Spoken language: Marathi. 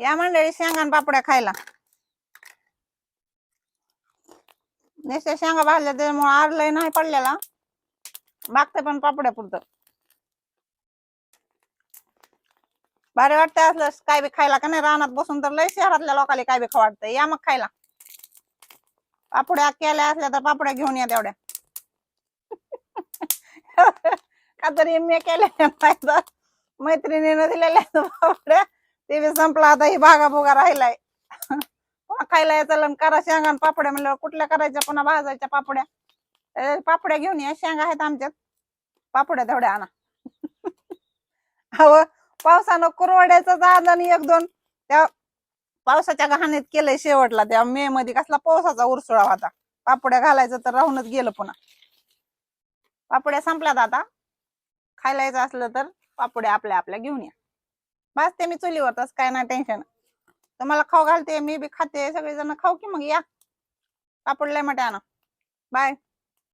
या मंडळी शेंगान पापड्या खायला. नुसत्या शेंगा भाजल्या त्याच्यामुळे आरलंय नाही पडलेला. मागते पण पापड्या पुरतं. भारी वाटतंय असलं काय बी खायला का नाही? रानात बसून तर लय शहरातल्या लोकांना काय बी खा वाटतं या मग खायला. पापड्या केल्या असल्या तर पापड्या घेऊन या तेवढ्या. का तरी मी केल्या मैत्रिणीनं दिलेल्या पापड्या. ते बी संपला आता ही भागा भोगा राहिलाय. पुन्हा खायला यायचं आणि करा शेंगा आणि पापड्या म्हणल्यावर कुठल्या करायच्या पुन्हा भाजायच्या पापड्या? पापड्या घेऊन या शेंगा आहेत आमच्यात. पापड्या तेवढ्या आणा. अहो पावसानं कुरवड्याचं झालं आणि एक दोन. त्या पावसाच्या गहाणीत केलंय शेवटला त्या मे मध्ये कसला पावसाचा उरसुळा होता. पापड्या घालायचं तर राहूनच गेलं पुन्हा. पापड्या संपल्यात आता. खायला यायचं असलं तर पापड्या आपल्या आपल्या घेऊन या. बस ते मी तस काय नाही टेन्शन तुम्हाला खाऊ घालते मी बी खाते सगळेजण खाऊ की मग या. पापड लय मोठ्या बाय